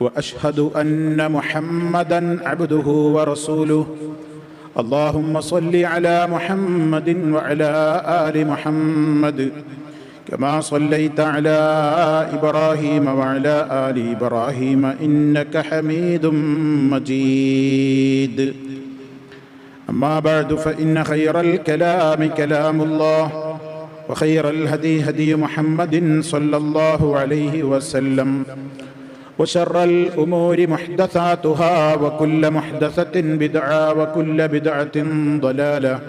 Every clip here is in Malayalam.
وأشهد أن محمدا عبده ورسوله. اللهم صل على محمد وعلى آل محمد كما صليت على إبراهيم وعلى آل إبراهيم إنك حميد مجيد. أما بعد فإن خير الكلام كلام الله وخير الهدي هدي محمد صلى الله عليه وسلم. وشر الأمور محدثاتها وكل محدثة بدعة وكل بدعة ضلالة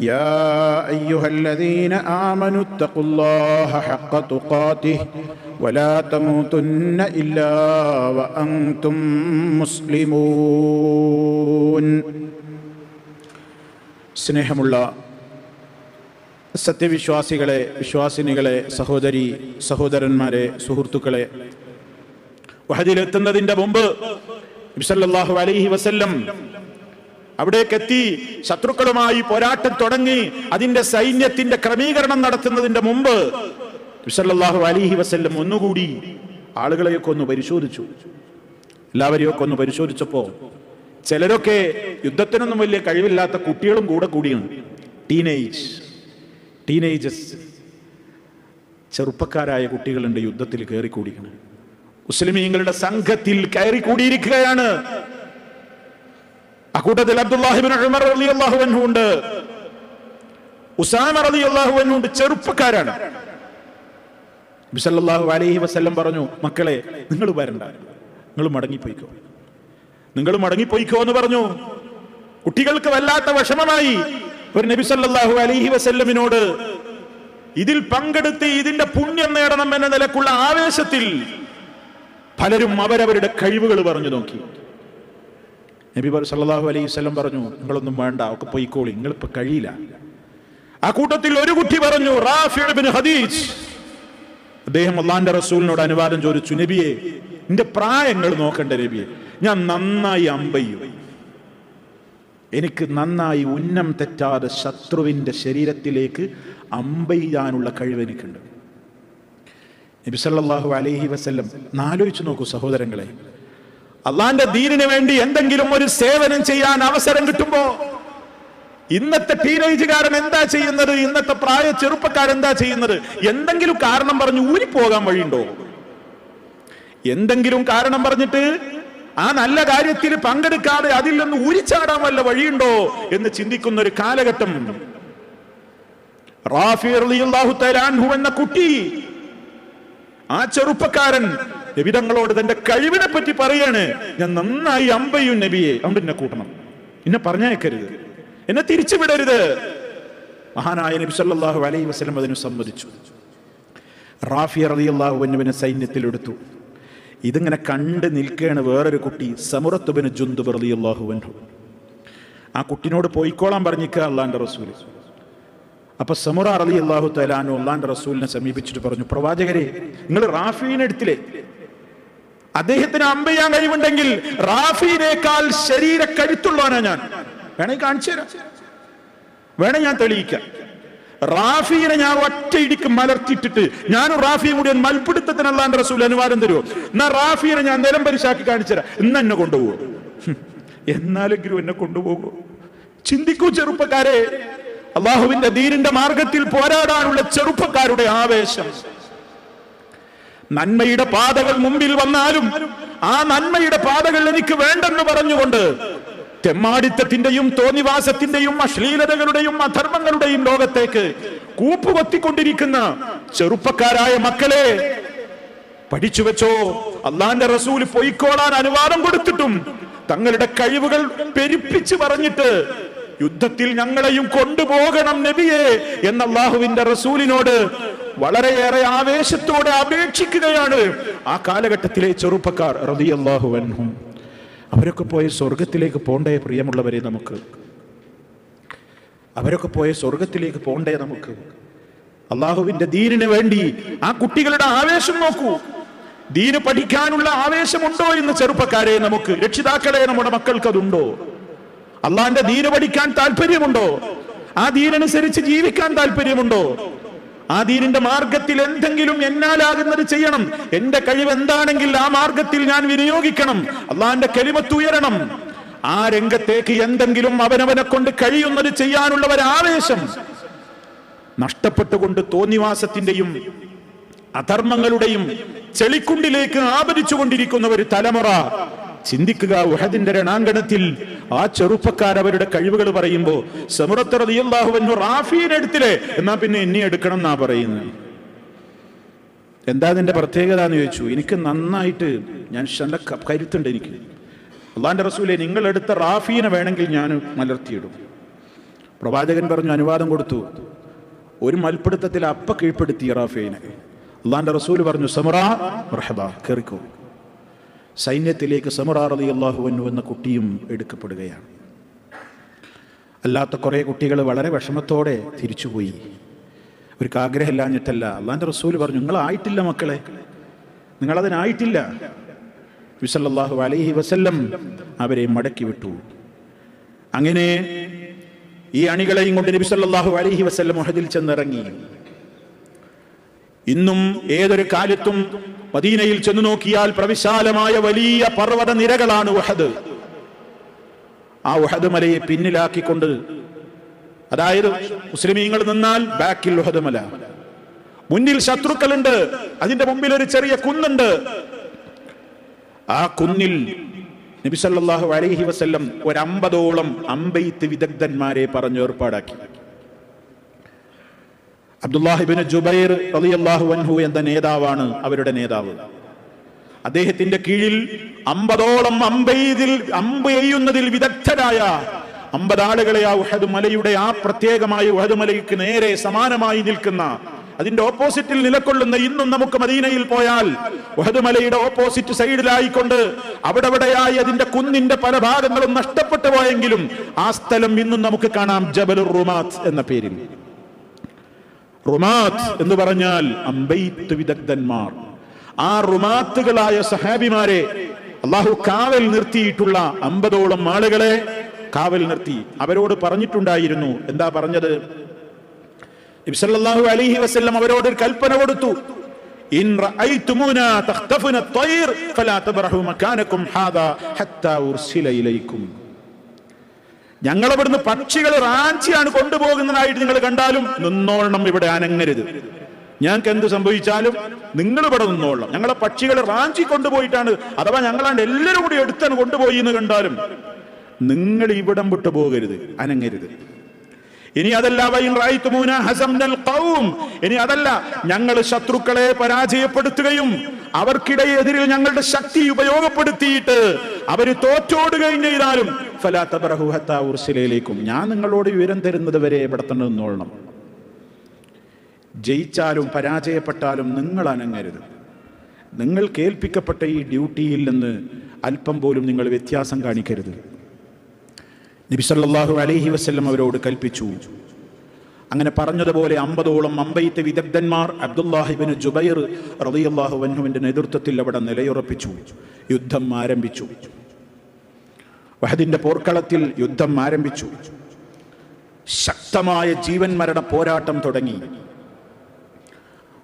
يا أيها الذين آمنوا اتقوا الله حق تقاته ولا تموتن إلا وأنتم مسلمون സ്നേഹമുള്ള സത്യവിശ്വാസികളെ വിശ്വാസിനികളെ സഹോദരി സഹോദരന്മാരെ സുഹൃത്തുക്കളെ വഹദിലെത്തുന്നതിന്റെ മുമ്പ് നബിസല്ലാഹു അലൈഹി വസല്ലം അവിടേക്കെത്തി ശത്രുക്കളുമായി പോരാട്ടം തുടങ്ങി അതിന്റെ സൈന്യത്തിന്റെ ക്രമീകരണം നടത്തുന്നതിന്റെ മുമ്പ് നബിസല്ലാഹു അലൈഹി വസല്ലം ഒന്നുകൂടി ആളുകളെയൊക്കെ ഒന്ന് പരിശോധിച്ചു. എല്ലാവരെയൊക്കെ ഒന്ന് പരിശോധിച്ചപ്പോ ചിലരൊക്കെ യുദ്ധത്തിനൊന്നും വലിയ കഴിവില്ലാത്ത കുട്ടികളും കൂടെ കൂടിയാണ്. ടീനേജ് ടീനേജസ് ചെറുപ്പക്കാരായ കുട്ടികളുണ്ട് യുദ്ധത്തിൽ കയറിക്കൂടിക്കണം. മുസ്ലിമീങ്ങളുടെ സംഘത്തിൽ കയറി കൂടിയിരിക്കുകയാണ് അക്കൂട്ടത്തിൽ അബ്ദുല്ലാഹിബിൻ ഉമർ ഉണ്ട്. ഉസാമ അൻഹു ഉണ്ട് ചെറുപ്പക്കാരാണ്. നബി സല്ലല്ലാഹു അലൈഹി വസല്ലം പറഞ്ഞു മക്കളെ നിങ്ങൾ വരണ്ട നിങ്ങൾ മടങ്ങിപ്പോയിക്കോ. നിങ്ങൾ മടങ്ങിപ്പോയിക്കോ എന്ന് പറഞ്ഞു. കുട്ടികൾക്ക് വല്ലാത്ത വിഷമമായി ഒരു നബി സല്ലാഹു അലൈഹി വസല്ലമിനോട് ഇതിൽ പങ്കെടുത്ത് ഇതിന്റെ പുണ്യം നേടണം എന്ന നിലക്കുള്ള ആവേശത്തിൽ പലരും അവരവരുടെ കഴിവുകൾ പറഞ്ഞു നോക്കി. നബി സല്ലല്ലാഹു അലൈഹി വസല്ലം പറഞ്ഞു നിങ്ങളൊന്നും വേണ്ട ഒക്കെ പോയിക്കോളി നിങ്ങളിപ്പോ കഴിയില്ല. ആ കൂട്ടത്തിൽ ഒരു കുട്ടി പറഞ്ഞു ഹദീജ് അദ്ദേഹം അള്ളാന്റെ റസൂലിനോട് അനുവാദം ചോദിച്ചു നബിയെ എന്റെ പ്രായങ്ങൾ നോക്കണ്ട നബിയെ ഞാൻ നന്നായി അമ്പയ്യും. എനിക്ക് നന്നായി ഉന്നം തെറ്റാതെ ശത്രുവിന്റെ ശരീരത്തിലേക്ക് അമ്പെയ്യാനുള്ള കഴിവ് എനിക്കുണ്ട്. നബി സല്ലല്ലാഹു അലൈഹി വസ്ല്ലം നാലോചിച്ച് നോക്കൂ സഹോദരങ്ങളെ. അള്ളാന്റെ ദീനിന് വേണ്ടി എന്തെങ്കിലും ഒരു സേവനം ചെയ്യാൻ അവസരം കിട്ടുമ്പോ ഇന്നത്തെ ടീനേജുകാരൻ എന്താ ചെയ്യുന്നത്? ഇന്നത്തെ പ്രായ ചെറുപ്പക്കാർ എന്താ ചെയ്യുന്നത്? എന്തെങ്കിലും കാരണം പറഞ്ഞ് ഊരിപ്പോകാൻ വഴിയുണ്ടോ? എന്തെങ്കിലും കാരണം പറഞ്ഞിട്ട് ആ നല്ല കാര്യത്തിൽ പങ്കെടുക്കാതെ അതിൽ നിന്ന് ഊരിച്ചാടാൻ വല്ല വഴിയുണ്ടോ എന്ന് ചിന്തിക്കുന്ന ഒരു കാലഘട്ടം. റാഫി എന്ന കുട്ടി ആ ചെറുപ്പക്കാരൻ നബിതങ്ങളോട് തന്റെ കഴിവിനെ പറ്റി പറയാണ് ഞാൻ നന്നായി അമ്പയും നബിയെ അതുകൊണ്ട് എന്നെ കൂട്ടണം. എന്നെ പറഞ്ഞയക്കരുത്. എന്നെ തിരിച്ചുവിടരുത്. മഹാനായ നബി സല്ലല്ലാഹു അലൈഹി വസല്ലം അതിന് സമ്മതിച്ചു. റാഫി റളിയല്ലാഹു അൻഹുവിനെ സൈന്യത്തിലെടുത്തു ഇതിങ്ങനെ കണ്ട് നിൽക്കുകയാണ് വേറൊരു കുട്ടി സമുറത്തുബിന് ജുന്ദുബ് റളിയല്ലാഹു അൻഹു. ആ കുട്ടിനോട് പോയിക്കോളാൻ പറഞ്ഞിക്കുക അള്ളാന്റെ റസൂൽ അപ്പൊ സമുറ അലി അള്ളാഹു തലാനു അള്ളാന്റെ റസൂലിനെ സമീപിച്ചിട്ട് പറഞ്ഞു പ്രവാചകരെ നിങ്ങൾ റാഫീനെ എടുത്തില്ലേ? അദ്ദേഹത്തിന് അമ്പ ചെയ്യാൻ കഴിവുണ്ടെങ്കിൽ റാഫീനേക്കാൾ ശരീര കരുത്തുള്ളവനാ ഞാൻ. വേണമെങ്കിൽ കാണിച്ചു തരാം. വേണേ ഞാൻ തെളിയിക്കാം. റാഫീനെ ഞാൻ ഒറ്റ ഇടിക്ക് മലർത്തിയിട്ടിട്ട് ഞാനും റാഫിയും കൂടി മൽപിടുത്തത്തിന് അള്ളാന്റെ റസൂൽ അനുവാദം തരുമോ എന്നാ റാഫീനെ ഞാൻ നിലം പരിശാക്കി കാണിച്ചു തരാം. ഇന്ന് എന്നെ കൊണ്ടുപോകും എന്നാലെങ്കിലും എന്നെ കൊണ്ടുപോകുമോ ചിന്തിക്കൂ ചെറുപ്പക്കാരെ. അള്ളാഹുവിന്റെ ദീനിന്റെ മാർഗത്തിൽ പോരാടാനുള്ള ചെറുപ്പക്കാരുടെ ആവേശം. നന്മയുടെ പാതകൾ മുമ്പിൽ വന്നാലും ആ നന്മയുടെ പാതകൾ എനിക്ക് വേണ്ടെന്ന് പറഞ്ഞുകൊണ്ട് തെമ്മാടിത്തത്തിന്റെയും തോന്നിവാസത്തിന്റെയും അശ്ലീലതകളുടെയും അധർമ്മങ്ങളുടെയും ലോകത്തേക്ക് കൂപ്പുകൊത്തിക്കൊണ്ടിരിക്കുന്ന ചെറുപ്പക്കാരായ മക്കളെ പഠിച്ചു വെച്ചോ അള്ളാന്റെ റസൂൽ പൊയ്ക്കോളാൻ അനുവാദം കൊടുത്തിട്ടും തങ്ങളുടെ കഴിവുകൾ പെരുപ്പിച്ചു പറഞ്ഞിട്ട് യുദ്ധത്തിൽ ഞങ്ങളെയും കൊണ്ടുപോകണം നബിയെ എന്ന അള്ളാഹുവിന്റെ റസൂലിനോട് വളരെയേറെ ആവേശത്തോടെ അപേക്ഷിക്കുകയാണ് ആ കാലഘട്ടത്തിലെ ചെറുപ്പക്കാർ റളിയല്ലാഹു അൻഹും. അവരൊക്കെ പോയ സ്വർഗത്തിലേക്ക് പോണ്ടേ പ്രിയമുള്ളവരെ നമുക്ക്. അവരൊക്കെ പോയ സ്വർഗത്തിലേക്ക് പോണ്ടേ നമുക്ക്. അള്ളാഹുവിന്റെ ദീനിന് വേണ്ടി ആ കുട്ടികളുടെ ആവേശം നോക്കൂ. ദീന് പഠിക്കാനുള്ള ആവേശമുണ്ടോ എന്ന് ചെറുപ്പക്കാരെ നമുക്ക് രക്ഷിതാക്കളെ നമ്മുടെ മക്കൾക്ക് അതുണ്ടോ? അള്ളാന്റെ ദീന് പഠിക്കാൻ താല്പര്യമുണ്ടോ? ആ ദീനനുസരിച്ച് ജീവിക്കാൻ താല്പര്യമുണ്ടോ? ആ ദീനിന്റെ മാർഗത്തിൽ എന്തെങ്കിലും എന്നാലാകുന്നത് ചെയ്യണം. എന്റെ കഴിവ് എന്താണെങ്കിൽ ആ മാർഗത്തിൽ ഞാൻ വിനിയോഗിക്കണം. അള്ളാന്റെ കെളിമത്തുയരണം ആ രംഗത്തേക്ക് എന്തെങ്കിലും അവനവനെ കൊണ്ട് കഴിയുന്നത് ചെയ്യാനുള്ള ഒരു ആവേശം. നഷ്ടപ്പെട്ടുകൊണ്ട് തോന്നിവാസത്തിന്റെയും അധർമ്മങ്ങളുടെയും ചെളിക്കുണ്ടിലേക്ക് ആപരിച്ചുകൊണ്ടിരിക്കുന്ന ഒരു തലമുറ ചിന്തിക്കുക ഉഹദിന്റെ രണാങ്കണത്തിൽ ആ ചെറുപ്പക്കാർ അവരുടെ കഴിവുകൾ പറയുമ്പോ സമുറത്ത് എന്നാ പിന്നെ എന്നെ എടുക്കണം എന്നാ പറയുന്നത് എന്താ അതിന്റെ പ്രത്യേകത എന്ന് ചോദിച്ചു. എനിക്ക് നന്നായിട്ട് ഞാൻ നല്ല കരുത്തുണ്ട് എനിക്ക്. അള്ളാന്റെ റസൂലെ നിങ്ങൾ എടുത്ത റാഫീനെ വേണമെങ്കിൽ ഞാൻ മലർത്തിയിടും. പ്രവാചകൻ പറഞ്ഞു അനുവാദം കൊടുത്തു. ഒരു മൽപ്പിടുത്തത്തിൽ അപ്പ കീഴ്പ്പെടുത്തി റാഫീനെ. അള്ളാന്റെ റസൂൽ പറഞ്ഞു സമറ റഹബ കയറിക്കോ സൈന്യത്തിലേക്ക് സമറാറതി അള്ളാഹുവന്നു എന്ന കുട്ടിയും എടുക്കപ്പെടുകയാണ്. അല്ലാത്ത കുറേ കുട്ടികൾ വളരെ വിഷമത്തോടെ തിരിച്ചുപോയി. അവർക്ക് ആഗ്രഹമില്ലാഞ്ഞിട്ടല്ല. അള്ളാന്റെ റസൂൽ പറഞ്ഞു നിങ്ങളായിട്ടില്ല മക്കളെ. നിങ്ങളതിനായിട്ടില്ല. വിസല്ലാഹു അലൈഹി വസല്ലം അവരെ മടക്കി വിട്ടു. അങ്ങനെ ഈ അണികളെയും കൊണ്ട് നബി സല്ലല്ലാഹു അലൈഹി വസല്ലം മുഹദിൽ ചെന്നിറങ്ങി. ഇന്നും ഏതൊരു കാലത്തും മദീനയിൽ ചെന്നു നോക്കിയാൽ പ്രവിശാലമായ വലിയ പർവത നിരകളാണ് ഉഹദ്. ആ ഉഹദ് മലയെ പിന്നിലാക്കിക്കൊണ്ട് അതായത് മുസ്ലിമീങ്ങൾ നിന്നാൽ ബാക്കിൽ ഉഹദ് മല. മുന്നിൽ ശത്രുക്കളുണ്ട് അതിന്റെ മുമ്പിൽ ഒരു ചെറിയ കുന്നുണ്ട്. ആ കുന്നിൽ നബി അലഹി വസ്ല്ലം ഒരമ്പതോളം അമ്പെയ്ത്ത് വിദഗ്ധന്മാരെ പറഞ്ഞു ഏർപ്പാടാക്കി. അബ്ദുല്ലാഹിബിന് ജുബൈർ റളിയല്ലാഹു അൻഹു എന്ന നേതാവാണ് അവരുടെ നേതാവ്. അദ്ദേഹത്തിന്റെ കീഴിൽ അമ്പതോളം അമ്പെയ്തിൽ അമ്പ് എയ്യുന്നതിൽ വിദഗ്ധരായ അമ്പതാളുകളെ ആ ഉഹദ് മലയുടെ ആ പ്രത്യേകമായ ഉഹദ് മലയ്ക്ക് നേരെ സമാനമായി നിൽക്കുന്ന അതിന്റെ ഓപ്പോസിറ്റിൽ നിലകൊള്ളുന്ന ഇന്നും നമുക്ക് മദീനയിൽ പോയാൽ ഉഹദ് മലയുടെ ഓപ്പോസിറ്റ് സൈഡിലായിക്കൊണ്ട് അവിടെ അവിടെയായി അതിന്റെ കുന്നിന്റെ പല ഭാഗങ്ങളും നഷ്ടപ്പെട്ടു പോയെങ്കിലും ആ സ്ഥലം ഇന്നും നമുക്ക് കാണാം. ജബലുർ റുമാത്ത് എന്ന പേരിൽ. റുമാത്ത് എന്ന് പറഞ്ഞാൽ അമ്പെയ്ത്ത് വിദഗ്ധന്മാർ. ആ റുമാത്തുകളായ സഹാബിമാരെ അള്ളാഹു കാവൽ നിർത്തിയിട്ടുള്ള അമ്പതോളം ആളുകളെ കാവൽ നിർത്തി. അവരോട് പറഞ്ഞിട്ടുണ്ടായിരുന്നു. എന്താ പറഞ്ഞത്? നബി സല്ലല്ലാഹു വസ്ല്ലം വസല്ലം അവരോട് ഒരു കൽപ്പന കൊടുത്തു. ഇൻ ഞങ്ങൾ ഇവിടുന്ന് പക്ഷികൾ റാഞ്ചിയാണ് കൊണ്ടുപോകുന്നതായിട്ട് നിങ്ങൾ കണ്ടാലും നിന്നോളണം ഇവിടെ അനങ്ങരുത്. ഞങ്ങൾക്ക് എന്ത് സംഭവിച്ചാലും നിങ്ങൾ ഇവിടെ നിന്നോളണം. ഞങ്ങളെ പക്ഷികൾ റാഞ്ചി കൊണ്ടുപോയിട്ടാണ് അഥവാ ഞങ്ങളാണ്ട് എല്ലാവരും കൂടി എടുത്താണ് കൊണ്ടുപോയി എന്ന് കണ്ടാലും നിങ്ങൾ ഇവിടം വിട്ടു പോകരുത് അനങ്ങരുത്. ഇനി അതല്ല ഇനി അതല്ല ഞങ്ങൾ ശത്രുക്കളെ പരാജയപ്പെടുത്തുകയും അവർക്കിടയെതിരിൽ ഞങ്ങളുടെ ശക്തി ഉപയോഗപ്പെടുത്തിയിട്ട് അവർ തോറ്റോടുകയും ചെയ്താലും ഫലാത്ത ഞാൻ നിങ്ങളോട് വിവരം തരുന്നത് വരെ ഇവിടെ തന്നെ നിന്നോളണം. ജയിച്ചാലും പരാജയപ്പെട്ടാലും നിങ്ങൾ അനങ്ങരുത്. നിങ്ങൾ കേൾപ്പിക്കപ്പെട്ട ഈ ഡ്യൂട്ടിയിൽ നിന്ന് അല്പം പോലും നിങ്ങൾ വ്യത്യാസം കാണിക്കരുത്. നബി അലഹി വസല്ലം അവരോട് കൽപ്പിച്ചു അങ്ങനെ പറഞ്ഞതുപോലെ അമ്പതോളം അമ്പയത്തെ വിദഗ്ധന്മാർ അബ്ദുല്ലാഹിബിന് ജുബൈർ റളിയല്ലാഹു അൻഹുവിന്റെ നേതൃത്വത്തിൽ അവിടെ നിലയുറപ്പിച്ചു. യുദ്ധം ആരംഭിച്ചു. വഹദിന്റെ പോർക്കളത്തിൽ യുദ്ധം ആരംഭിച്ചു. ശക്തമായ ജീവൻ മരണ പോരാട്ടം തുടങ്ങി.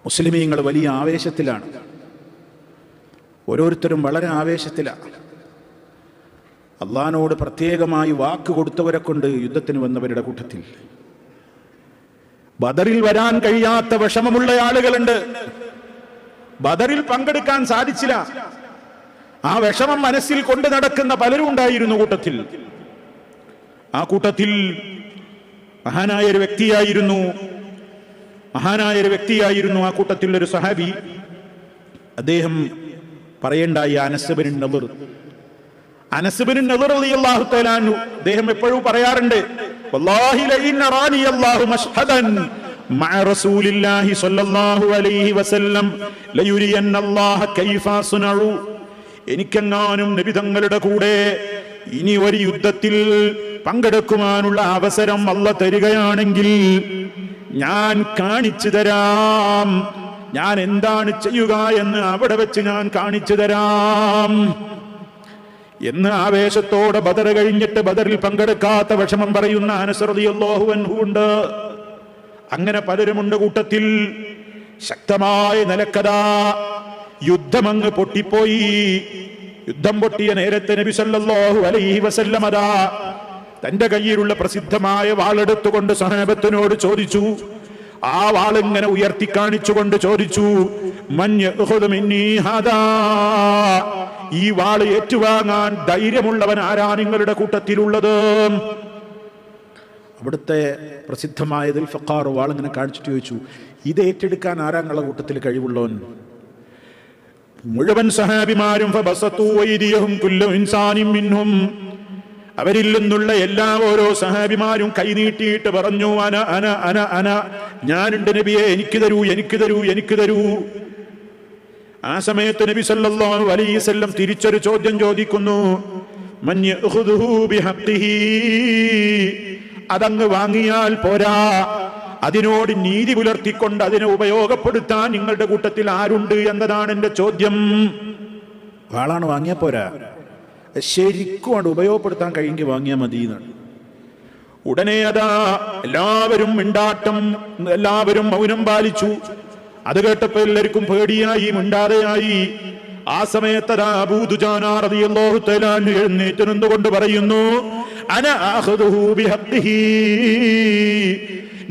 മുസ്ലിമീങ്ങൾ വലിയ ആവേശത്തിലാണ്. ഓരോരുത്തരും വളരെ ആവേശത്തിലാണ് അള്ളഹാനോട് പ്രത്യേകമായി വാക്ക് കൊടുത്തവരെ കൊണ്ട് യുദ്ധത്തിന് വന്നവരുടെ കൂട്ടത്തിൽ. ബദറിൽ വരാൻ കഴിയാത്ത വിഷമമുള്ള ആളുകളുണ്ട്. ബദറിൽ പങ്കെടുക്കാൻ സാധിച്ചില്ല. ആ വിഷമം മനസ്സിൽ കൊണ്ടു നടക്കുന്ന പലരും ഉണ്ടായിരുന്നു കൂട്ടത്തിൽ. ആ കൂട്ടത്തിൽ മഹാനായ ഒരു വ്യക്തിയായിരുന്നു. മഹാനായ ഒരു വ്യക്തിയായിരുന്നു ആ കൂട്ടത്തിൽ ഒരു സഹാബി. അദ്ദേഹം പറയണ്ടായി അനസബിൻ നബർ അനസുബിന് നബർ അൻഹു. അദ്ദേഹം എപ്പോഴും പറയാറുണ്ട് വല്ലാഹി ലഇൻ അറാനി അല്ലാഹു മശ്ഹദൻ مع رسول الله صلى الله عليه وسلم ليرين الله كيف أصنع എനിക്കെങ്ങാനും നബി തങ്ങളുടെ കൂടെ ഇനി ഒരു യുദ്ധത്തിൽ പങ്കെടുക്കുവാനുള്ള അവസരം അല്ല തരികയാണെങ്കിൽ ഞാൻ കാണിച്ചു തരാം ഞാൻ എന്താണ് ചെയ്യുക എന്ന് അവിടെ വെച്ച് ഞാൻ കാണിച്ചു തരാം എന്ന് ആവേശത്തോടെ ബദർ കഴിഞ്ഞിട്ട് ബദറിൽ പങ്കെടുക്കാത്ത വിഷമം പറയുന്ന അനുസൃതിയല്ലോഹു അൻഹുണ്ട് അങ്ങനെ പലരുമുണ്ട് കൂട്ടത്തിൽ. ശക്തമായ നിലക്കഥ. യുദ്ധമങ്ങ് പൊട്ടിപ്പോയി. യുദ്ധം പൊട്ടിയ നേരത്തെ നബി സല്ലല്ലാഹു അലൈഹി വസല്ലം അതാ തന്റെ കയ്യിലുള്ള പ്രസിദ്ധമായ വാളെടുത്തുകൊണ്ട് സഹാബത്തിനോട് ചോദിച്ചു ആ വാളിങ്ങനെ ഉയർത്തി കാണിച്ചുകൊണ്ട് ചോദിച്ചു ഈ വാൾ ഏറ്റുവാങ്ങാൻ ധൈര്യമുള്ളവൻ ആരാ നിങ്ങളുടെ കൂട്ടത്തിലുള്ളത്? അവിടുത്തെ പ്രസിദ്ധമായ ദിൽ ഫക്കാർ വാളിങ്ങനെ കാണിച്ചിട്ട് ചോദിച്ചു ഇത് ഏറ്റെടുക്കാൻ ആരാ നിങ്ങളുടെ കൂട്ടത്തിൽ കഴിവുള്ളവൻ? മുഴുവൻ സഹാബിമാരും അവരിൽ നിന്നുള്ള എല്ലാ ഓരോ സഹാബിമാരും കൈനീട്ടിയിട്ട് പറഞ്ഞു അന അന അന അന ഞാനുണ്ട് നബിയെ എനിക്ക് തരൂ എനിക്ക് തരൂ എനിക്ക് തരൂ. ആ സമയത്ത് നബി സല്ലല്ലാഹു അലൈഹി വസല്ലം തിരിച്ചൊരു ചോദ്യം ചോദിക്കുന്നു അതങ്ങ് വാങ്ങിയാൽ പോരാ. അതിനോട് നീതി പുലർത്തിക്കൊണ്ട് അതിനെ ഉപയോഗപ്പെടുത്താൻ നിങ്ങളുടെ കൂട്ടത്തിൽ ആരുണ്ട് എന്നതാണ് എന്റെ ചോദ്യം. വാളാണ് വാങ്ങിയ പോരാ. ശരിക്കും അത് ഉപയോഗപ്പെടുത്താൻ കഴിയെങ്കിൽ വാങ്ങിയാൽ മതി എന്നാണ് ഉടനെ അതാ എല്ലാവരും മിണ്ടാട്ടം എല്ലാവരും മൗനം പാലിച്ചു. അത് കേട്ടപ്പോ എല്ലാവർക്കും പേടിയായി മിണ്ടാതെയായി. ആ സമയത്ത് അതാ അബൂദുജാനാറിയല്ലോഹു പറയുന്നു അന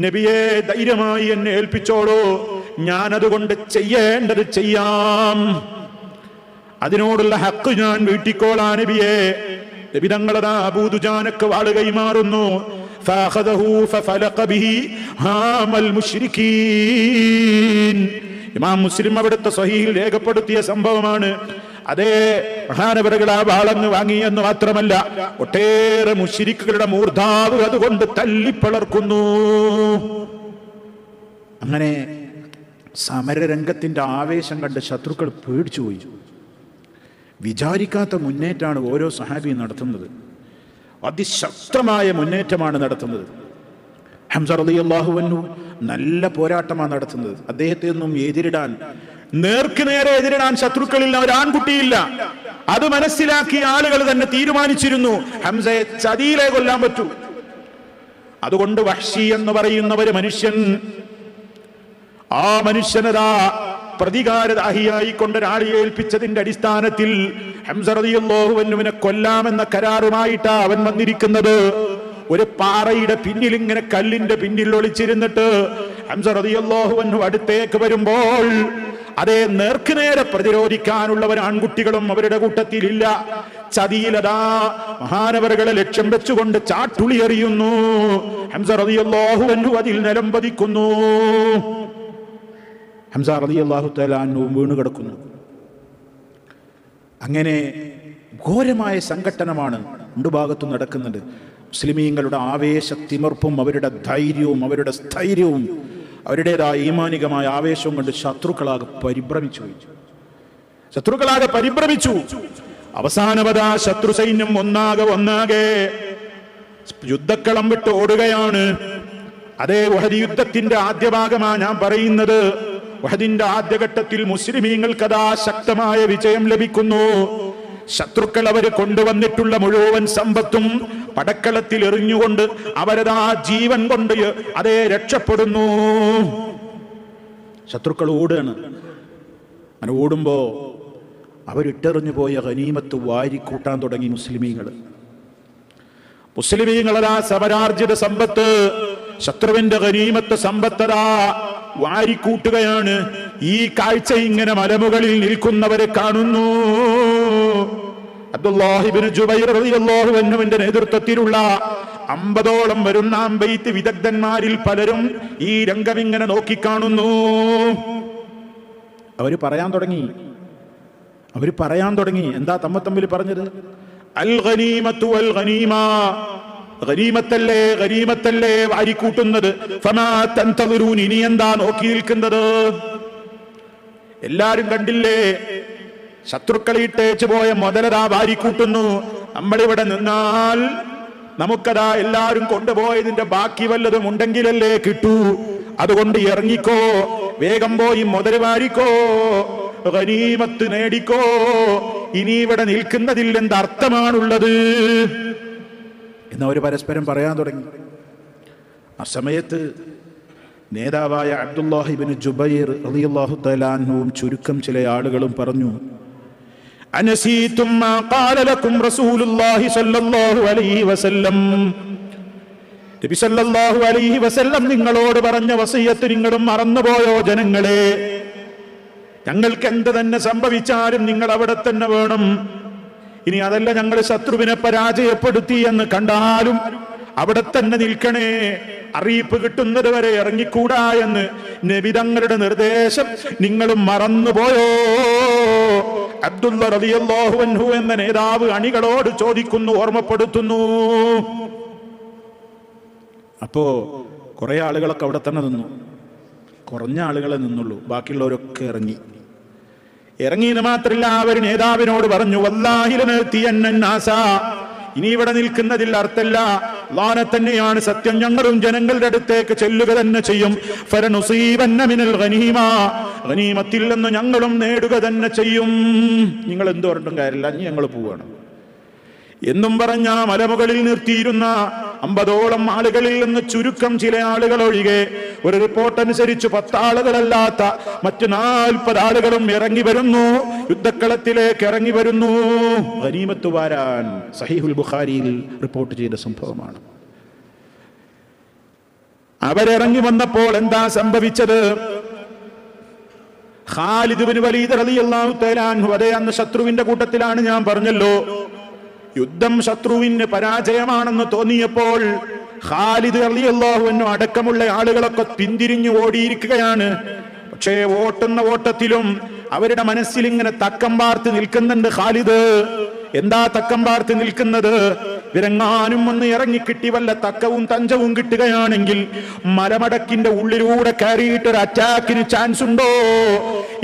നബിയെ ധൈര്യമായി എന്നെ ഏൽപ്പിച്ചോളൂ. ഞാനതുകൊണ്ട് ചെയ്യേണ്ടത് ചെയ്യാം. അതിനോടുള്ള ഹക്ക് ഞാൻ വീട്ടിക്കോളാ നബിയെ. നബിതങ്ങളതാ അബൂദുജാനക്ക് വാൾ കൈമാറുന്നു. ഇമാം മുസ്ലിം അവിടുത്തെ സഹിയിൽ രേഖപ്പെടുത്തിയ സംഭവമാണ്. അതേ മഹാനവരകൾ ആ വാളങ്ങ് വാങ്ങിയെന്ന് മാത്രമല്ല ഒട്ടേറെ മുഷിരിക്കുകളുടെ മൂർധാവ് അതുകൊണ്ട് തല്ലിപ്പളർക്കുന്നു. അങ്ങനെ സമരരംഗത്തിന്റെ ആവേശം കണ്ട് ശത്രുക്കൾ പേടിച്ചുപോയി. വിചാരിക്കാത്ത മുന്നേറ്റമാണ് ഓരോ സഹാബിയും നടത്തുന്നത്. അതിശക്തമായ മുന്നേറ്റമാണ് നടത്തുന്നത്. ഹംസ അള്ളാഹുവന്നു നല്ല പോരാട്ടമാണ് നടത്തുന്നത്. അദ്ദേഹത്തെ ഒന്നും എതിരിടാൻ നേർക്ക് നേരെ എതിരിടാൻ ശത്രുക്കളിൽ ഒരു ആൺകുട്ടിയില്ല. അത് മനസ്സിലാക്കി ആളുകൾ തന്നെ തീരുമാനിച്ചിരുന്നു. ഹംസയെ ചതിയിലെ കൊല്ലാൻ പറ്റൂ. അതുകൊണ്ട് വഹ്ഷി എന്ന് പറയുന്ന ഒരു മനുഷ്യൻ. ആ മനുഷ്യനതാ പ്രതികാരദാഹിയായി കൊണ്ട് ഒരാളെ ഏൽപ്പിച്ചതിന്റെ അടിസ്ഥാനത്തിൽ ഹംസറതിയുള്ളോഹുവന്നുവിനെ കൊല്ലാമെന്ന കരാറുമായിട്ടാ അവൻ വന്നിരിക്കുന്നത്. ഒരു പാറയുടെ പിന്നിൽ ഇങ്ങനെ കല്ലിന്റെ പിന്നിൽ ഒളിച്ചിരുന്നിട്ട് ഹംസറതിയുള്ളോഹുവന്നു അടുത്തേക്ക് വരുമ്പോൾ അതേ നേർക്കുനേരെ പ്രതിരോധിക്കാനുള്ള ഒരു ആൺകുട്ടികളും അവരുടെ കൂട്ടത്തിലില്ല. ചതിയിലതാ മഹാനവറുകളെ ലക്ഷ്യം വെച്ചുകൊണ്ട് ചാട്ടുളി എറിയുന്നു ഹംസറതിയുള്ളോഹുവന്നു അതിൽ നിലം പതിക്കുന്നു. ഹംസ റതി അള്ളാഹു തലാനു വീണ് കിടക്കുന്നു. അങ്ങനെ ഘോരമായ സംഘട്ടനമാണ് രണ്ടു ഭാഗത്തും നടക്കുന്നത് മുസ്ലിമീങ്ങളുടെ ആവേശത്തിമർപ്പും അവരുടെ ധൈര്യവും അവരുടെ സ്ഥൈര്യവും അവരുടേതായ ഈമാനികമായ ആവേശവും കൊണ്ട് ശത്രുക്കളാകെ പരിഭ്രമിച്ചു. ശത്രുക്കളാകെ പരിഭ്രമിച്ചു. അവസാനവതാ ശത്രു സൈന്യം ഒന്നാകെ ഒന്നാകെ യുദ്ധക്കളം വിട്ട് ഓടുകയാണ്. അതേ വഹദി യുദ്ധത്തിന്റെ ആദ്യ ഭാഗമാണ് ഞാൻ പറയുന്നത്. വഹദിന്റെ ആദ്യഘട്ടത്തിൽ മുസ്ലിമീങ്ങൾക്കതാ ശക്തമായ വിജയം ലഭിക്കുന്നു. ശത്രുക്കൾ അവർ കൊണ്ടുവന്നിട്ടുള്ള മുഴുവൻ സമ്പത്തും പടക്കളത്തിൽ എറിഞ്ഞുകൊണ്ട് അവരതാ ജീവൻ കൊണ്ട് അതേ രക്ഷപ്പെടുന്നു. ശത്രുക്കൾ ഓടുകയാണ്. അങ്ങനെ ഓടുമ്പോ അവരിട്ടെറിഞ്ഞു പോയ ഗനീമത്ത് വാരിക്കൂട്ടാൻ തുടങ്ങി മുസ്ലിമീങ്ങൾ മുസ്ലിമീങ്ങളതാ സമരാർജിത സമ്പത്ത് ശത്രുവിന്റെ ഗനീമത്ത് സമ്പത്തതാ. വാരിക്കൂട്ടുകയാണ് ഈ കാഴ്ച ഇങ്ങനെ മലമുകളിൽ നിൽക്കുന്നവരെ കാണുന്നു. അബ്ദുല്ലാഹിബിന് ജുബൈർ നേതൃത്വത്തിലുള്ള അമ്പതോളം വരുന്ന അമ്പെയ്ത്ത് വിദഗ്ധന്മാരിൽ പലരും ഈ രംഗം ഇങ്ങനെ നോക്കിക്കാണുന്നു. അവർ പറയാൻ തുടങ്ങി. അവർ പറയാൻ തുടങ്ങി. എന്താ തമ്മ തമ്മിൽ പറഞ്ഞത്? അൽ ഖനീമത്തു അൽ ഖനീമ ഗരീമത്തല്ലേ ഗരീമത്തല്ലേ വാരിക്കൂട്ടുന്നത് ഇനി എന്താ നോക്കി നിൽക്കുന്നത്? എല്ലാരും കണ്ടില്ലേ? ശത്രുക്കളിട്ടേച്ചു പോയ മുതലതാ വാരിക്കൂട്ടുന്നു. നമ്മളിവിടെ നിന്നാൽ നമുക്കതാ എല്ലാരും കൊണ്ടുപോയതിന്റെ ബാക്കി വല്ലതും ഉണ്ടെങ്കിലല്ലേ കിട്ടൂ. അതുകൊണ്ട് ഇറങ്ങിക്കോ വേഗം പോയി മുതൽ വാരിക്കോ ഗനീമത്ത് നേടിക്കോ. ഇനി ഇവിടെ നിൽക്കുന്നതിൽ എന്ത് അർത്ഥമാണുള്ളത്? എന്നവർ പരസ്പരം പറയാൻ തുടങ്ങി. ആ സമയത്ത് നേതാവായ അബ്ദുല്ലാഹിബിന് ജുബൈർ റളിയല്ലാഹു തലാൻഹുവും ചുരുക്കം ചില ആളുകളും പറഞ്ഞു നിങ്ങളോട് പറഞ്ഞ വസയ്യത്ത് നിങ്ങളും മറന്നുപോയോ ജനങ്ങളെ? ഞങ്ങൾക്ക് എന്ത് തന്നെ സംഭവിച്ചാലും നിങ്ങൾ അവിടെ തന്നെ വേണം. ഇനി അതല്ല ഞങ്ങൾ ശത്രുവിനെ പരാജയപ്പെടുത്തി എന്ന് കണ്ടാലും അവിടെ തന്നെ നിൽക്കണേ. അറിയിപ്പ് കിട്ടുന്നത് വരെ ഇറങ്ങിക്കൂടാ എന്ന് നബിതങ്ങളുടെ നിർദ്ദേശം. നിങ്ങളും മറന്നുപോയോ? അബ്ദുള്ള റളിയല്ലാഹു അൻഹു എന്ന നേതാവ് അണികളോട് ചോദിക്കുന്നു ഓർമ്മപ്പെടുത്തുന്നു. അപ്പോ കുറെ ആളുകളൊക്കെ അവിടെ തന്നെ നിന്നു. കുറഞ്ഞ ആളുകളെ നിന്നുള്ളൂ. ബാക്കിയുള്ളവരൊക്കെ ഇറങ്ങി. ഇറങ്ങിയെന്ന് മാത്രല്ല അവർ നേതാവിനോട് പറഞ്ഞു വല്ലാഹിലെത്തിയന്നാസ ഇനി ഇവിടെ നിൽക്കുന്നതിൽ അർത്ഥമില്ല. അള്ളാനെ തന്നെയാണ് സത്യം. ഞങ്ങളും ജനങ്ങളുടെ അടുത്തേക്ക് ചെല്ലുക തന്നെ ചെയ്യും. നിന്ന് ഞങ്ങളും നേടുക തന്നെ ചെയ്യും. നിങ്ങൾ എന്ത് പറഞ്ഞിട്ടും കാര്യമില്ല. ഇനി ഞങ്ങൾ പോവാണ്. എന്നും പറഞ്ഞ മലമുകളിൽ നിർത്തിയിരുന്ന അമ്പതോളം ആളുകളിൽ നിന്ന് ചുരുക്കം ചില ആളുകൾ ഒഴികെ ഒരു റിപ്പോർട്ട് അനുസരിച്ച് പത്താളുകളല്ലാത്ത മറ്റു നാൽപ്പത് ആളുകളും ഇറങ്ങി വരുന്നു. യുദ്ധക്കളത്തിലേക്ക് ഇറങ്ങി വരുന്നു. ഗനീമത്ത് വാരാൻ സഹീഹുൽ ബുഖാരിയിൽ റിപ്പോർട്ട് ചെയ്ത സംഭവമാണ്. അവരിറങ്ങി വന്നപ്പോൾ എന്താ സംഭവിച്ചത്? ഖാലിദ് ബിൻ വലീദ് റളിയല്ലാഹു അതേ അന്ന് ശത്രുവിന്റെ കൂട്ടത്തിലാണ് ഞാൻ പറഞ്ഞല്ലോ. യുദ്ധം ശത്രുവിന് പരാജയമാണെന്ന് തോന്നിയപ്പോൾ ഖാലിദ് അള്ളിയല്ലാഹുവിനു അടക്കമുള്ള ആളുകളൊക്കെ പിന്തിരിഞ്ഞു ഓടിയിരിക്കുകയാണ്. പക്ഷേ ഓട്ടുന്ന ഓട്ടത്തിലും അവരുടെ മനസ്സിൽ ഇങ്ങനെ തക്കം പാർത്ത് നിൽക്കുന്നുണ്ട് ഖാലിദ്. എന്താ തക്കം പാർത്ത് നിൽക്കുന്നത്? വിരങ്ങാനും ഒന്ന് ഇറങ്ങിക്കിട്ടി വല്ല തക്കവും തഞ്ചവും കിട്ടുകയാണെങ്കിൽ മലമടക്കിന്റെ ഉള്ളിലൂടെ കയറിയിട്ട് ഒരു അറ്റാക്കിന് ചാൻസ് ഉണ്ടോ?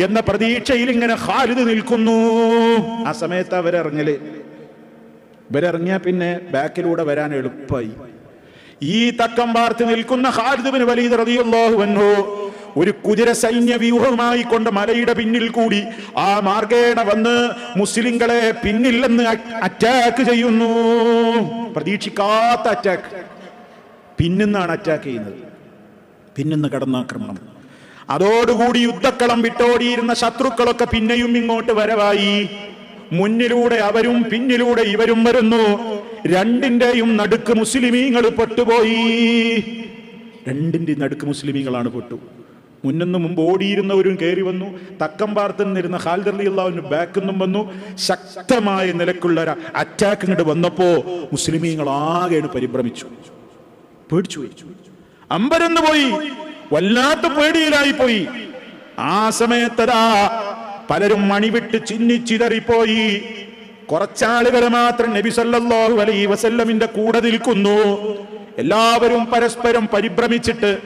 എന്ന പ്രതീക്ഷയിൽ ഇങ്ങനെ ഖാലിദ് നിൽക്കുന്നു. ആ സമയത്ത് അവരിറങ്ങൽ ഇവരിറങ്ങിയാൽ പിന്നെ ബാക്കിലൂടെ വരാൻ എളുപ്പമായി ഈ തക്കം പാർത്ത് നിൽക്കുന്ന ഹാരിദുബിന് വലിയ റളിയല്ലാഹു അൻഹു ഒരു കുതിര സൈന്യ വ്യൂഹമായി കൊണ്ട് മലയുടെ പിന്നിൽ കൂടി ആ മാർഗേണ വന്ന് മുസ്ലിങ്ങളെ പിന്നില്ലെന്ന് അറ്റാക്ക് ചെയ്യുന്നു. പ്രതീക്ഷിക്കാത്ത അറ്റാക്ക് പിന്നിന്നാണ് അറ്റാക്ക് ചെയ്യുന്നത്. പിന്നിന്ന് കടന്നാക്രമണം. അതോടുകൂടി യുദ്ധക്കളം വിട്ടോടിയിരുന്ന ശത്രുക്കളൊക്കെ പിന്നെയും ഇങ്ങോട്ട് വരവായി. മുന്നിലൂടെ അവരും പിന്നിലൂടെ ഇവരും വരുന്നു. രണ്ടിന്റെയും നടുക്ക് മുസ്ലിമീങ്ങൾ പെട്ടുപോയി. രണ്ടിന്റെ നടുക്ക് മുസ്ലിമീങ്ങളാണ് പെട്ടു. മുന്നിന്ന് മുമ്പ് ഓടിയിരുന്നവരും കയറി വന്നു. തക്കം പാർത്തുന്നിരുന്ന ഹാൽദർലി അള്ളാഹുവിന് ബാക്കിൽ നിന്നും വന്നു. ശക്തമായ നിലക്കുള്ള ഒരു അറ്റാക്ക് ഇങ്ങോട്ട് വന്നപ്പോ മുസ്ലിമീങ്ങൾ ആകെയാണ് പരിഭ്രമിച്ചു. പേടിച്ചു അമ്പരന്ന് പോയി. വല്ലാത്ത പേടിയിലായി പോയി. ആ സമയത്തതാ പലരും മണിവിട്ട് ചിന്നിച്ചിതറിപ്പോയി. കുറച്ചാളുകൾ മാത്രം നബി സല്ലല്ലാഹു അലൈഹി വസല്ലമിന്റെ കൂടെ നിൽക്കുന്നു. എല്ലാവരും പരസ്പരം പരിഭ്രമിച്ചിട്ട്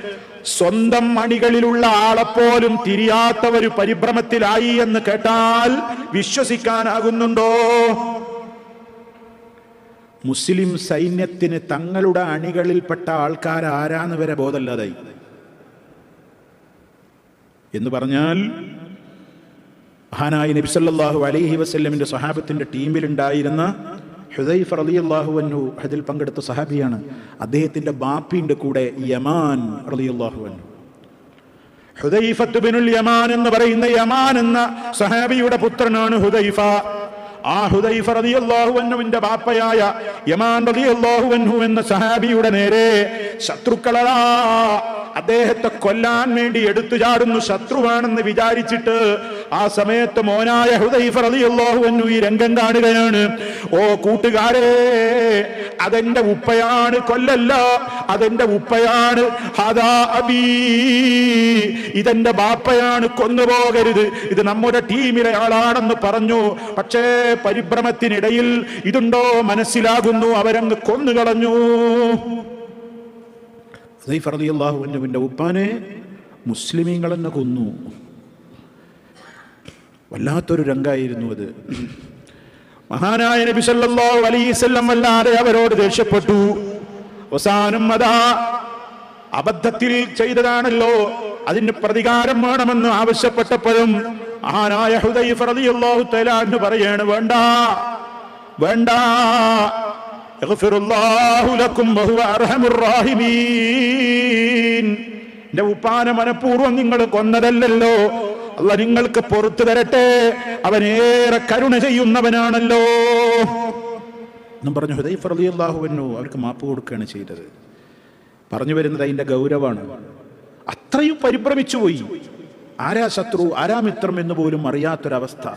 സ്വന്തം മണികളിലുള്ള ആളെപ്പോലും തിരിയാത്ത ഒരു പരിഭ്രമത്തിലായി എന്ന് കേട്ടാൽ വിശ്വസിക്കാനാകുന്നുണ്ടോ? മുസ്ലിം സൈന്യത്തിന് തങ്ങളുടെ അണികളിൽപ്പെട്ട ആൾക്കാർ ആരാന്ന് വരെ ബോധമല്ലാതായി. എന്ന് പറഞ്ഞാൽ മഹാനായ നബി സല്ലല്ലാഹു അലൈഹി വസല്ലമിന്റെ സഹാബത്തിന്റെ ടീമിലുണ്ടായിരുന്ന അലി അള്ളാഹു അൻഹു അതിൽ പങ്കെടുത്ത സഹാബിയാണ് അദ്ദേഹത്തിന്റെ ബാപ്പിന്റെ കൂടെ യമാൻ റളിയല്ലാഹു അൻഹു. ഹുദൈഫത്ത് ബിനുൽ യമാൻ എന്ന് പറയുന്ന യമാൻ എന്ന സഹാബിയുടെ പുത്രനാണ് ഹുദൈഫ. ആ ഹുദൈഫ റളിയല്ലാഹു അൻഹുവിന്റെ ബാപ്പയായ യമാൻ റളിയല്ലാഹു അൻഹു എന്ന സഹാബിയുടെ നേരെ ശത്രുക്കളാ അദ്ദേഹത്തെ കൊല്ലാൻ വേണ്ടി എടുത്തു ചാടുന്നു ശത്രുവാണെന്ന് വിചാരിച്ചിട്ട് ആ സമയത്ത് മോനായ ഹുദൈഫ റളിയല്ലാഹു അൻഹു ഈ രംഗം കാണുകയാണ്. ഓ കൂട്ടുകാരെ അതെന്റെ ഉപ്പയാണ് കൊല്ലല്ല അതെന്റെ ഉപ്പയാണ്. ഇതെന്റെ ബാപ്പയാണ് കൊന്നുപോകരുത്. ഇത് നമ്മുടെ ടീമിലെ ആളാണെന്ന് പറഞ്ഞു. പക്ഷേ പരിഭ്രമത്തിനിടയിൽ ഇതുണ്ടോ മനസ്സിലാകുന്നു അവരങ്ങ് കൊന്നുകളഞ്ഞു. ഹുദൈഫ അൻഹുവിന്റെ ഉപ്പാനെ മുസ്ലിമീങ്ങൾ തന്നെ കൊന്നു. വല്ലാത്തൊരു രംഗായിരുന്നു അത്. മഹാനായ നബി സല്ലല്ലാഹു അലൈഹി വസല്ലം വല്ലാതെ അവരോട് ദേഷ്യപ്പെട്ടു. അവസാനം അതാ അബദ്ധത്തിൽ ചെയ്തതാണല്ലോ. അതിന് പ്രതികാരം വേണമെന്ന് ആവശ്യപ്പെട്ടപ്പോഴും മഹാനായ ഹുദൈഫ റളിയല്ലാഹു തആല പറയാണ് വേണ്ട വേണ്ട എന്റെ ഉപ്പാന മനഃപൂർവം നിങ്ങൾ കൊന്നതല്ലല്ലോ. അല്ല നിങ്ങൾക്ക് പുറത്തു തരട്ടെ അവനേറെ കരുണ ചെയ്യുന്നവനാണല്ലോ. എന്നും പറഞ്ഞു ഹുദൈഫ് അള്ളാഹുവിനോ അവർക്ക് മാപ്പ് കൊടുക്കുകയാണ് ചെയ്തത്. പറഞ്ഞു വരുന്നത് അതിന്റെ ഗൗരവാണ് അത്രയും പരിഭ്രമിച്ചു പോയി ആരാ ശത്രു ആരാ മിത്രം എന്ന് പോലും അറിയാത്തൊരവസ്ഥ.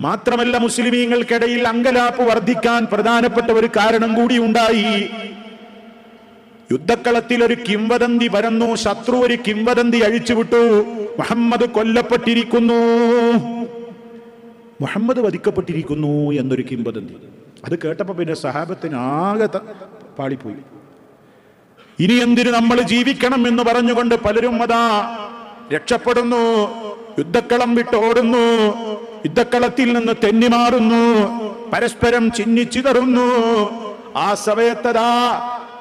മാത്രമല്ല മുസ്ലിമീങ്ങൾക്കിടയിൽ അങ്കലാപ്പ് വർദ്ധിക്കാൻ പ്രധാനപ്പെട്ട ഒരു കാരണം കൂടി ഉണ്ടായി. യുദ്ധക്കളത്തിൽ ഒരു കിംവദന്തി പരന്നു ശത്രു ഒരു കിംവദന്തി അഴിച്ചുവിട്ടു. മുഹമ്മദ് കൊല്ലപ്പെട്ടിരിക്കുന്നു. മുഹമ്മദ് വധിക്കപ്പെട്ടിരിക്കുന്നു എന്നൊരു കിംവദന്തി. അത് കേട്ടപ്പോ പിന്നെ സഹാബത്തിന് ആകെ പാളിപ്പോയി. ഇനി എന്തിനു നമ്മൾ ജീവിക്കണം എന്ന് പറഞ്ഞുകൊണ്ട് പലരും അതാ രക്ഷപ്പെടുന്നു യുദ്ധക്കളം വിട്ടോടുന്നു. യുദ്ധക്കളത്തിൽ നിന്ന് തെന്നിമാറുന്നു പരസ്പരം ചിന്നിച്ചിതറുന്നു ആ സമയത്തതാ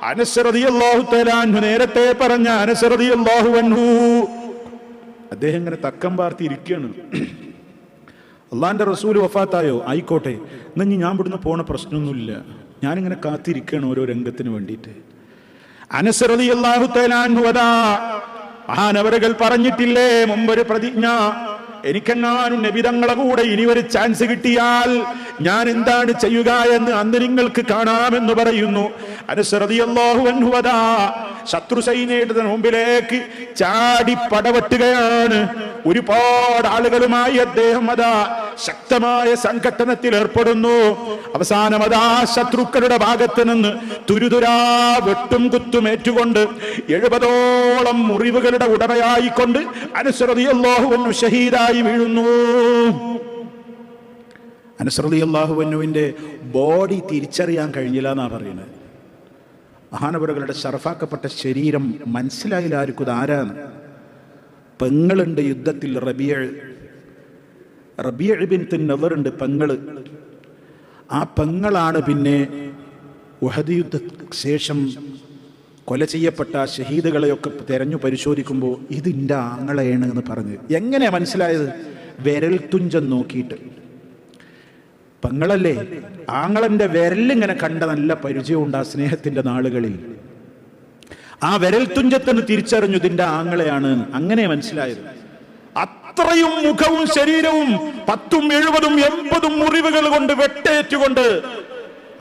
അനുസൃതിയല്ലാഹു തലാൻഹു നേരത്തെ പറഞ്ഞ അനുസൃതിയല്ലാഹു വന്നു അദ്ദേഹം ഇങ്ങനെ തക്കം പാർത്തി ഇരിക്കുകയാണ്. അള്ളാന്റെ റസൂൽ വഫാത്തായോ? ആയിക്കോട്ടെ. എന്നി ഞാൻ ഇവിടുന്ന് പോണ പ്രശ്നമൊന്നുമില്ല. ഞാനിങ്ങനെ കാത്തിരിക്കുകയാണ് ഓരോ രംഗത്തിന് വേണ്ടിയിട്ട്. അനസറതി അള്ളാഹുത്തേലാൻഹുവതാ മഹാനവറുകൾ പറഞ്ഞിട്ടില്ലേ? മുമ്പൊരു പ്രതിജ്ഞ. എനിക്കെങ്ങാനും നബിതങ്ങളെ കൂടെ ഇനി ഒരു ചാൻസ് കിട്ടിയാൽ ഞാൻ എന്താണ് ചെയ്യുക എന്ന് അന്ന് നിങ്ങൾക്ക് കാണാമെന്ന് പറയുന്നു. അനുസൃതിയല്ലോഹുവൻഹുവതാ ശത്രു സൈന്യയുടെ മുമ്പിലേക്ക് ചാടി പടവട്ടുകയാണ്. ഒരുപാട് ആളുകളുമായി അദ്ദേഹം അതാ ശക്തമായ സംഘട്ടനത്തിൽ ഏർപ്പെടുന്നു. അവസാനം അതാ ശത്രുക്കളുടെ ഭാഗത്ത് നിന്ന് തുരുതുരാ വെട്ടും കുത്തും ഏറ്റുകൊണ്ട് എഴുപതോളം മുറിവുകളുടെ ഉടമയായിക്കൊണ്ട് അനുസൃതിയല്ലോഹുവൻ ഷഹീദായി വീഴുന്നു. അനുസൃതി അള്ളാഹുവന്നുവിന്റെ ബോഡി തിരിച്ചറിയാൻ കഴിഞ്ഞില്ല എന്നാണ് പറയുന്നത്. മഹാനവറുകളുടെ ഷറഫാക്കപ്പെട്ട ശരീരം മനസ്സിലായില്ല ആർക്കും ആരാണ്. പെങ്ങളുണ്ട് യുദ്ധത്തിൽ റബിയ റബിയ ബിൻ പെങ്ങൾ. ആ പെങ്ങളാണ് പിന്നെ ഉഹദ് യുദ്ധ ശേഷം കൊല ചെയ്യപ്പെട്ട ഷഹീദുകളെയൊക്കെ തെരഞ്ഞു പരിശോധിക്കുമ്പോൾ ഇതിന്റെ ആങ്ങളെയാണ് എന്ന് പറഞ്ഞ്. എങ്ങനെ മനസ്സിലായത്? വിരൽ തുഞ്ചം നോക്കിയിട്ട്. പെങ്ങളല്ലേ? ആങ്ങളന്റെ വിരലിങ്ങനെ കണ്ട നല്ല പരിചയമുണ്ട് ആ സ്നേഹത്തിന്റെ നാളുകളിൽ. ആ വിരൽ തുഞ്ചത്തിന് തിരിച്ചറിഞ്ഞു ഇതിന്റെ ആങ്ങളെയാണ് അങ്ങനെ മനസ്സിലായത്. അത്രയും മുഖവും ശരീരവും പത്തും എഴുപതും എൺപതും മുറിവുകൾ കൊണ്ട് വെട്ടേറ്റുകൊണ്ട്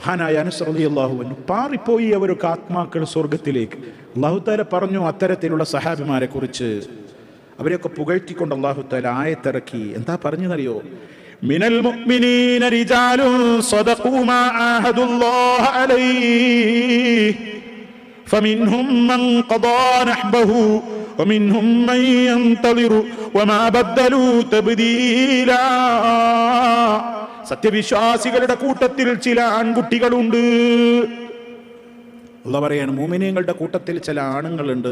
ഹാനായ അനുസൃതി അള്ളാഹുവൻ പാറിപ്പോയി അവരൊക്കെ ആത്മാക്കൾ സ്വർഗത്തിലേക്ക് അള്ളാഹുത്താല പറഞ്ഞു അത്തരത്തിലുള്ള സഹാബിമാരെ കുറിച്ച് അവരെയൊക്കെ പുകഴ്ത്തിക്കൊണ്ട് അള്ളാഹുത്താല ആയത്തിറക്കി. എന്താ പറഞ്ഞതറിയോ മിനൽ മുഅ്മിനീന റിജാലുൻ സ്വദഖൂ മാ ആഹദുല്ലാഹ അലൈഹി فمنهم من قضى نحبه ومنهم من ينتظر وما بدلوا تبديلا സത്യവിശ്വാസികളുടെ കൂട്ടത്തിൽ ചില ആൺകുട്ടികളുണ്ട് അല്ല പറയാണ് മൂമിനിയങ്ങളുടെ കൂട്ടത്തിൽ ചില ആണുങ്ങളുണ്ട്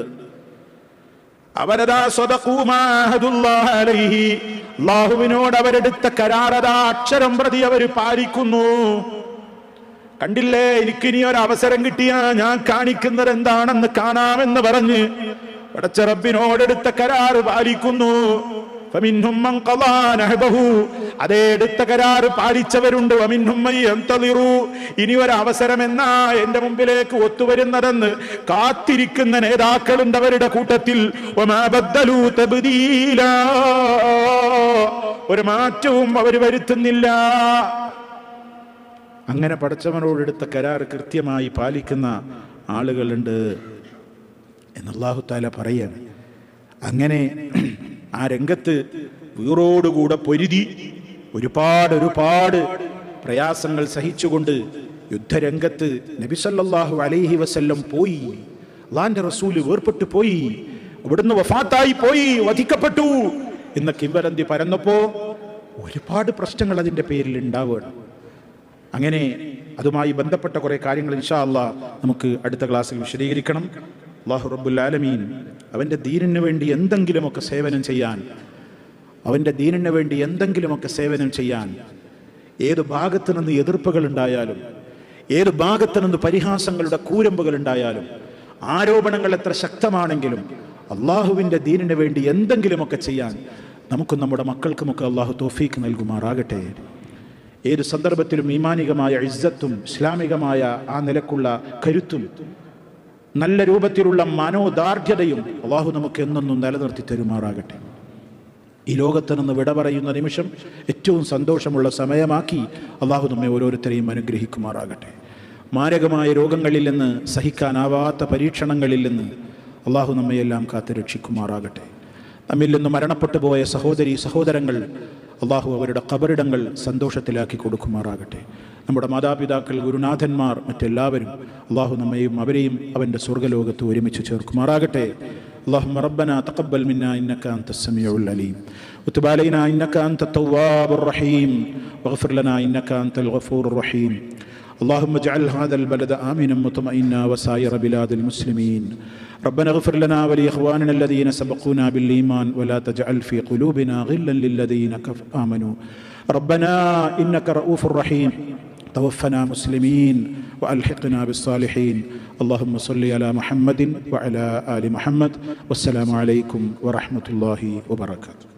അവരതാ അള്ളാഹുവിനോട് അവരെടുത്ത കരാറതാ അക്ഷരം പ്രതി അവർ പാലിക്കുന്നു. കണ്ടില്ലേ എനിക്കിനി ഒരു അവസരം കിട്ടിയാ ഞാൻ കാണിക്കുന്നത് എന്താണെന്ന് കാണാമെന്ന് പറഞ്ഞ് പടച്ച റബ്ബിനോടെടുത്ത കരാറ് പാലിക്കുന്നു. അതേ എടുത്ത കരാറ് പാലിച്ചവരുണ്ട്. ഇനി ഒരവസരം എന്നാ എന്റെ മുമ്പിലേക്ക് ഒത്തുവരുന്നതെന്ന് കാത്തിരിക്കുന്ന നേതാക്കളുണ്ട് അവരുടെ കൂട്ടത്തിൽ. ഒരു മാറ്റവും അവർ വരുത്തുന്നില്ല അങ്ങനെ പടച്ചവനോട് എടുത്ത കരാർ കൃത്യമായി പാലിക്കുന്ന ആളുകളുണ്ട് എന്ന് അള്ളാഹു താല പറയാണ്. അങ്ങനെ ആ രംഗത്ത് വീറോടുകൂടെ പൊരുതി ഒരുപാട് ഒരുപാട് പ്രയാസങ്ങൾ സഹിച്ചുകൊണ്ട് യുദ്ധരംഗത്ത് നബിസല്ലാഹു അലൈഹി വസല്ലം പോയി. അള്ളാന്റെ റസൂൽ വേർപെട്ടു പോയി. അവിടുന്ന് വഫാത്തായി പോയി വധിക്കപ്പെട്ടു എന്ന കിംവരന്തി പരന്നപ്പോ ഒരുപാട് പ്രശ്നങ്ങൾ അതിന്റെ പേരിൽ ഉണ്ടാവുകയാണ്. അങ്ങനെ അതുമായി ബന്ധപ്പെട്ട കുറെ കാര്യങ്ങൾ ഇൻഷാ അള്ളാ നമുക്ക് അടുത്ത ക്ലാസ്സിൽ വിശദീകരിക്കണം. അള്ളാഹു റബ്ബുൽ ആലമീൻ അവന്റെ ദീനിന് വേണ്ടി എന്തെങ്കിലുമൊക്കെ സേവനം ചെയ്യാൻ അവന്റെ ദീനിന് വേണ്ടി എന്തെങ്കിലുമൊക്കെ സേവനം ചെയ്യാൻ ഏത് ഭാഗത്തു നിന്ന് എതിർപ്പുകൾ ഉണ്ടായാലും ഏത് ഭാഗത്തു നിന്ന് പരിഹാസങ്ങളുടെ കൂരമ്പുകൾ ഉണ്ടായാലും ആരോപണങ്ങൾ എത്ര ശക്തമാണെങ്കിലും അള്ളാഹുവിന്റെ ദീനിന് വേണ്ടി എന്തെങ്കിലുമൊക്കെ ചെയ്യാൻ നമുക്കും നമ്മുടെ മക്കൾക്കുമൊക്കെ അള്ളാഹു തോഫീക്ക് നൽകുമാറാകട്ടെ. ഏത് സന്ദർഭത്തിലും ഈമാനികമായ ഇസ്സത്തും ഇസ്ലാമികമായ ആ നിലക്കുള്ള കരുത്തും നല്ല രൂപത്തിലുള്ള മനോദാർഢ്യതയും അള്ളാഹു നമുക്ക് എന്നൊന്നും നിലനിർത്തി തരുമാറാകട്ടെ. ഈ ലോകത്ത് നിന്ന് വിട പറയുന്ന നിമിഷം ഏറ്റവും സന്തോഷമുള്ള സമയമാക്കി അള്ളാഹു നമ്മെ ഓരോരുത്തരെയും അനുഗ്രഹിക്കുമാറാകട്ടെ. മാരകമായ രോഗങ്ങളിൽ നിന്ന് സഹിക്കാനാവാത്ത പരീക്ഷണങ്ങളിൽ നിന്ന് അള്ളാഹു നമ്മയെല്ലാം കാത്തു രക്ഷിക്കുമാറാകട്ടെ നമ്മിൽ നിന്ന് മരണപ്പെട്ടു പോയ സഹോദരി സഹോദരങ്ങൾ അള്ളാഹു അവരുടെ കബറിടങ്ങൾ സന്തോഷത്തിലാക്കി കൊടുക്കുമാറാകട്ടെ നമ്മുടെ മാതാപിതാക്കൾ ഗുരുനാഥന്മാർ മറ്റെല്ലാവരും അള്ളാഹു നമ്മയും അവരെയും അവൻ്റെ സ്വർഗ്ഗലോകത്ത് ഒരുമിച്ച് ചേർക്കുമാറാകട്ടെ اللهم ربنا تقبل منا انك انت السميع العليم وتب علينا انك انت التواب الرحيم واغفر لنا انك انت الغفور الرحيم اللهم اجعل هذا البلد آمنا مطمئنا وسائر بلاد المسلمين. ربنا اغفر لنا ولإخواننا الذين سبقونا بالإيمان ولا تجعل في قلوبنا غلا للذين آمنوا. ربنا إنك رؤوف رحيم. توفنا مسلمين وألحقنا بالصالحين. اللهم صل على محمد وعلى آل محمد. والسلام عليكم ورحمة الله وبركاته.